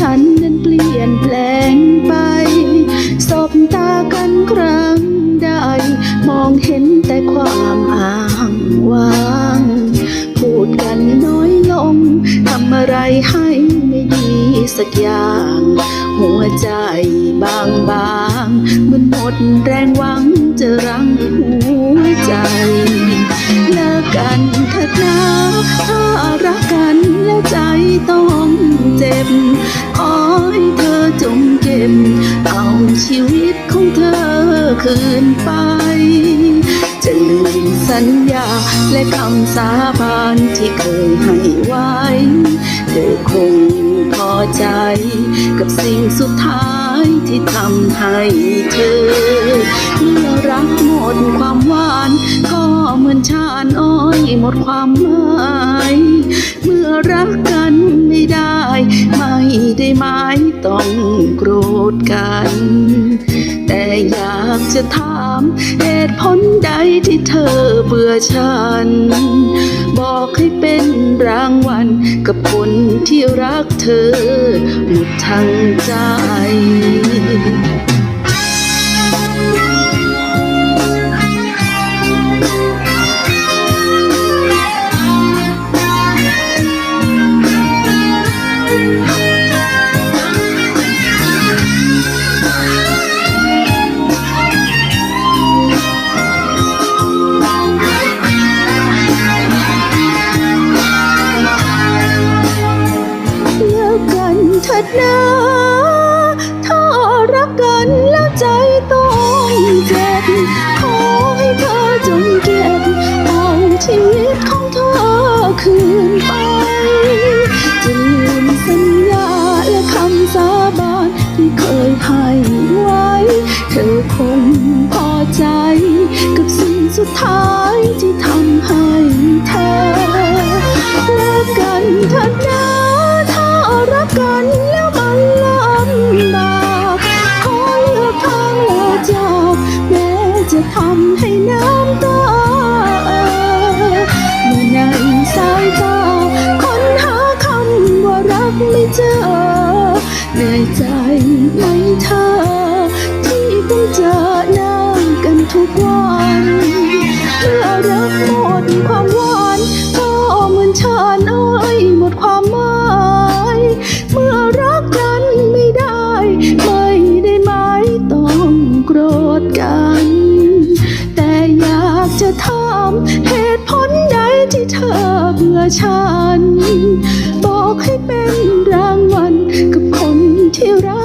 ฉันนั้นเปลี่ยนแปลงไป สบตากันครั้งใด มองเห็นแต่ความอ้างว้าง พูดกันน้อยลง ทำอะไรให้ไม่ดีสักอย่าง หัวใจบางบางมันหมดแรงหวังจะรั้งหัวใจ เอาชีวิตของเธอคืนไป จะลืมสัญญาและคำสาบานที่เคยให้ไว้ เธอคงพอใจกับสิ่งสุดท้ายที่ทำให้เธอ เมื่อรักหมดความหวาน ก็เหมือนชานอ้อยหมดความหมาย กัน แต่อยากจะถามเหตุผลใดที่เธอเบื่อฉัน บอกให้เป็นรางวัลกับคนที่รักเธอหมดทั้งใจ ดนะถ้ารักกันแล้วใจต้องเจ็บขอให้เธอจงเก็บเอาชีวิตของเธอคืนไปจะลืมสัญญาและคำสาบานที่เคยให้ไว้ เธอคงพอใจ กับสิ่งสุดท้ายที่ทำให้เธอเลิกกันเถิดนะาค เหตุผลใดที่เธอเบื่อฉัน บอกให้เป็นรางวัลกับคนที่รัก